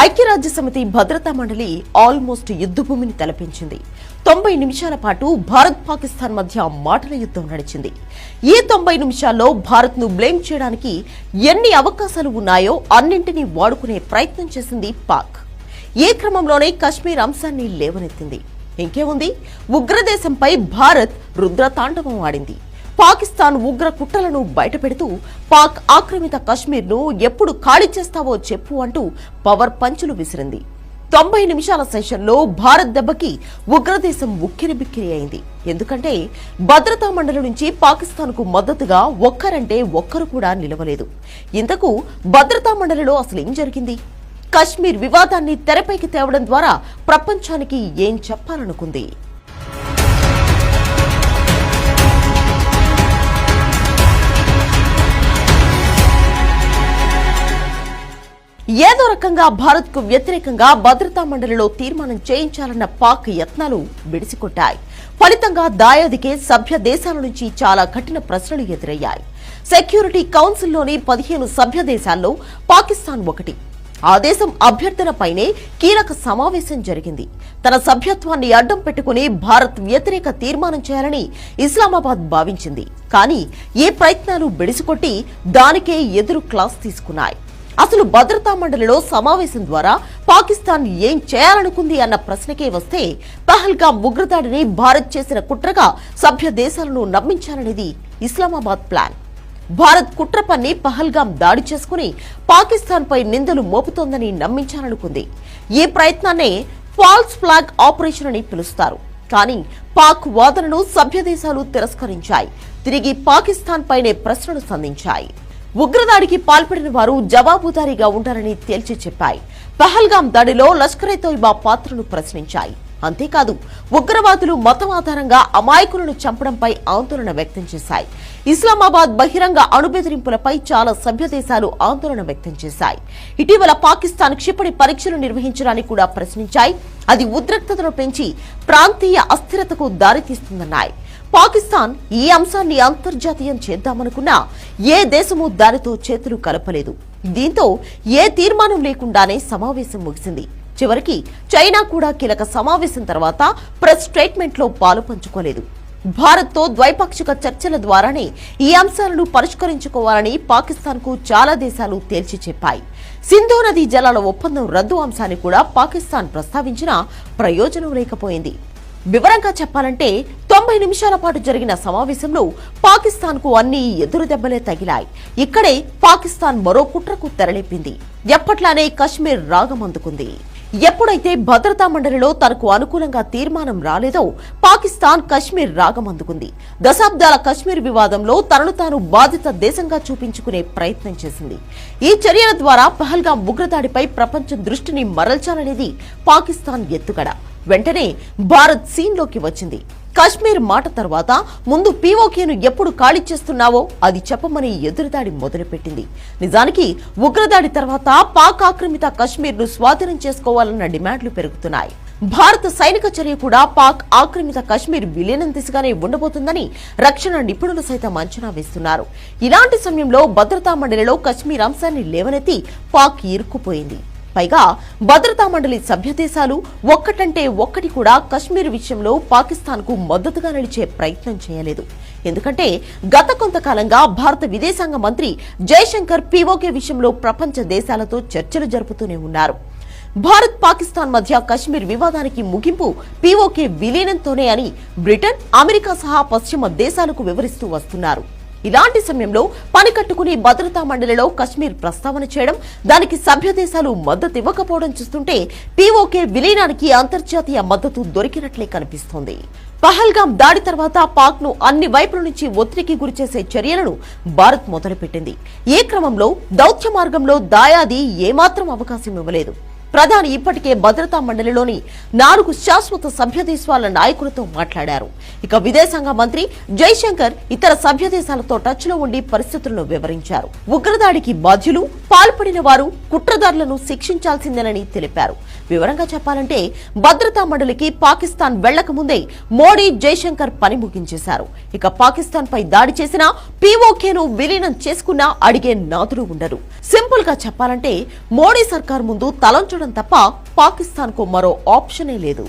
ఐక్యరాజ్య సమితి భద్రతా మండలి ఆల్మోస్ట్ యుద్ధభూమిని తలపించింది. తొంభై నిమిషాల పాటు భారత్ పాకిస్తాన్ మధ్య మాటల యుద్ధం నడిచింది. ఈ తొంభై నిమిషాల్లో భారత్ను బ్లేమ్ చేయడానికి ఎన్ని అవకాశాలు ఉన్నాయో అన్నింటినీ వాడుకునే ప్రయత్నం చేసింది పాక్. ఏ క్రమంలోనే కశ్మీర్ అంశాన్ని లేవనెత్తింది. ఇంకేముంది? ఉగ్రదేశంపై భారత్ రుద్రతాండవం ఆడింది. పాకిస్తాన్ ఉగ్ర కుట్రలను బయటపెడుతూ పాక్ ఆక్రమిత కశ్మీర్ను ఎప్పుడు ఖాళీ చేస్తావో చెప్పు అంటూ పవర్ పంచులు విసిరింది. తొంభై నిమిషాల సెషన్లో భారత్ దెబ్బకి ఉగ్రదేశం ఉక్కిరి బిక్కిరి అయింది. ఎందుకంటే భద్రతా మండలి నుంచి పాకిస్తాన్కు మద్దతుగా ఒక్కరంటే ఒక్కరు కూడా నిలవలేదు. ఇంతకు భద్రతా మండలిలో అసలు ఏం జరిగింది? కశ్మీర్ వివాదాన్ని తెరపైకి తేవడం ద్వారా ప్రపంచానికి ఏం చెప్పాలనుకుంది? ఏదో రకంగా భారత్కు వ్యతిరేకంగా భద్రతా మండలిలో తీర్మానం చేయించాలన్న పాక్ యత్నాలు బిడిసికొట్టాయి ఫలితంగా దాయాదికే సభ్య దేశాల నుంచి చాలా కఠిన ప్రశ్నలు ఎదురయ్యాయి. సెక్యూరిటీ కౌన్సిల్లోని పదిహేను సభ్య దేశాల్లో పాకిస్తాన్ ఒకటి. ఆ దేశం అభ్యర్థనపైనే కీలక సమావేశం జరిగింది. తన సభ్యత్వాన్ని అడ్డం పెట్టుకుని భారత్ వ్యతిరేక తీర్మానం చేయాలని ఇస్లామాబాద్ భావించింది. కానీ ఏ ప్రయత్నాలు బిడిసికొట్టి దానికే ఎదురు క్లాస్ తీసుకున్నాయి. అసలు భద్రతా మండలిలో సమావేశం ద్వారా పాకిస్తాన్ ఏం చేయాలనుకుంది అన్న ప్రశ్నకే వస్తే పహల్గా ఉగ్రదాడిని భారత్ చేసిన కుట్రగా సభ్య దేశాలను నమ్మించాలనేది ఇస్లామాబాద్ ప్లాన్. భారత్ కుట్ర పన్ని పహల్గాం దాడి చేసుకుని పాకిస్తాన్ పై నిందలు మోపుతోందని నమ్మించాలనుకుంది. ఈ ప్రయత్నాన్నే ఫాల్స్ ఫ్లాగ్ ఆపరేషన్ అని పిలుస్తారు. కానీ పాక్ వాదనను సభ్య దేశాలు తిరస్కరించాయి. తిరిగి పాకిస్తాన్ పైనే ప్రశ్నలు సంధించాయి. ఉగ్రదాడికి పాల్పడిన వారు జవాబుదారీగా ఉంటారని తేల్చి చెప్పాయి. పహల్గాం దాడిలో లష్కరే తోయిబా పాత్రను ప్రశ్నించాయి. అంతేకాదు ఉగ్రవాదులు మతం ఆధారంగా అమాయకులను చంపడంపై ఆందోళన వ్యక్తం చేశాయి. ఇస్లామాబాద్ బహిరంగ అణుబెదిరింపులపై చాలా సభ్య దేశాలు ఆందోళన వ్యక్తం చేశాయి. ఇటీవల పాకిస్తాన్ క్షిపణి పరీక్షలు నిర్వహించడానికి కూడా ప్రశ్నించాయి. అది ఉద్రిక్తతను పెంచి ప్రాంతీయ అస్థిరతకు దారితీస్తుందన్నాయి. పాకిస్తాన్ ఈ అంశాన్ని అంతర్జాతీయం చేద్దామనుకున్నా ఏ దేశమూ దానితో చేతులు కలపలేదు. దీంతో ఏ తీర్మానం లేకుండానే సమావేశం ముగిసింది. చివరికి చైనా కూడా కీలక సమావేశం తర్వాత ప్రెస్ స్టేట్మెంట్లో పాలు పంచుకోలేదు. భారత్తో ద్వైపాక్షిక చర్చల ద్వారానే ఈ అంశాలను పరిష్కరించుకోవాలని పాకిస్తాన్కు చాలా దేశాలు తేల్చి చెప్పాయి. సింధు నదీ జలాల ఒప్పందం రద్దు అంశాన్ని కూడా పాకిస్తాన్ ప్రస్తావించినా ప్రయోజనం లేకపోయింది. వివరంగా చెప్పాలంటే తొంభై నిమిషాల పాటు జరిగిన సమావేశంలో పాకిస్తాన్కు అన్ని ఎదురు దెబ్బలే తగిలాయి. ఇక్కడే పాకిస్తాన్ మరో కుట్రకు తెరలేపింది. ఎప్పట్లానే కశ్మీర్ రాగం అందుకుంది ఎప్పుడైతే భద్రతా మండలిలో తనకు అనుకూలంగా తీర్మానం రాలేదో పాకిస్తాన్ కశ్మీర్ రాగం అందుకుంది దశాబ్దాల కశ్మీర్ వివాదంలో తనను తాను బాధిత దేశంగా చూపించుకునే ప్రయత్నం చేసింది. ఈ చర్యల ద్వారా పహల్గా ఉగ్రదాడిపై ప్రపంచం దృష్టిని మరల్చాలనేది పాకిస్తాన్ ఎత్తుగడ. వెంటనే భారత్ సీన్లోకి వచ్చింది. కశ్మీర్ మాట తర్వాత ముందు పీఓకేను ఎప్పుడు ఖాళీ చేస్తున్నావో అది చెప్పమని ఎదురుదాడి మొదలుపెట్టింది. నిజానికి ఉగ్రదాడి తర్వాత పాక్ ఆక్రమిత కశ్మీర్ను స్వాధీనం చేసుకోవాలన్న డిమాండ్లు పెరుగుతున్నాయి. భారత సైనిక చర్య కూడా పాక్ ఆక్రమిత కశ్మీర్ విలీనం దిశగానే ఉండబోతుందని రక్షణ నిపుణులు సైతం అంచనా వేస్తున్నారు. ఇలాంటి సమయంలో భద్రతా మండలిలో కశ్మీర్ అంశాన్ని లేవనెత్తి పాక్ ఇరుక్కుపోయింది. పైగా భద్రతా మండలి సభ్య దేశాలు ఒక్కటంటే ఒక్కటి కూడా కశ్మీర్ విషయంలో పాకిస్తాన్కు మద్దతుగా నిలిచే ప్రయత్నం చేయలేదు. ఎందుకంటే గత కొంతకాలంగా భారత విదేశాంగ మంత్రి జైశంకర్ పీఓకే విషయంలో ప్రపంచ దేశాలతో చర్చలు జరుపుతూనే ఉన్నారు. భారత్ పాకిస్తాన్ మధ్య కశ్మీర్ వివాదానికి ముగింపు పీఓకే విలీనంతోనే అని బ్రిటన్ అమెరికా సహా పశ్చిమ దేశాలకు వివరిస్తూ వస్తున్నారు. ఇలాంటి సమయంలో పని కట్టుకుని భద్రతా మండలిలో కశ్మీర్ ప్రస్తావన చేయడం దానికి సభ్య దేశాలు మద్దతు ఇవ్వకపోవడం చూస్తుంటే పీఓకే విలీనానికి అంతర్జాతీయ మద్దతు దొరికినట్లే కనిపిస్తోంది. పహల్గాం దాడి తర్వాత పాక్ను అన్ని వైపుల నుంచి ఒత్తిడికి గురిచేసే చర్యలను భారత్ మొదలుపెట్టింది. ఈ క్రమంలో దౌత్య మార్గంలో దాయాది ఏమాత్రం అవకాశం ఇవ్వలేదు. ప్రధాని ఇప్పటికే భద్రతా మండలిలోని నాలుగు శాశ్వత సభ్య దేశాల నాయకులతో మాట్లాడారు. ఇక విదేశాంగ మంత్రి జైశంకర్ ఇతర సభ్య దేశాలతో టచ్లో ఉండి పరిస్థితులను వివరించారు. ఉగ్రదాడికి బాధ్యులు పాల్పడిన వారు కుట్రదారులను శిక్షించాల్సిందేనని తెలిపారు. వివరంగా చెప్పాలంటే భద్రతా మండలికి పాకిస్తాన్ వెళ్ళక ముందే మోడీ జైశంకర్ పని ముగించేశారు. ఇక పాకిస్తాన్ పై దాడి చేసిన పీఓకేను విలీనం చేసుకున్నా అడిగే నాదుడు ఉండరు సింపుల్గా చెప్పాలంటే మోడీ సర్కార్ ముందు తలంచడం తప్పించుకోవడం తప్ప పాకిస్తాన్కు మరో ఆప్షనే లేదు.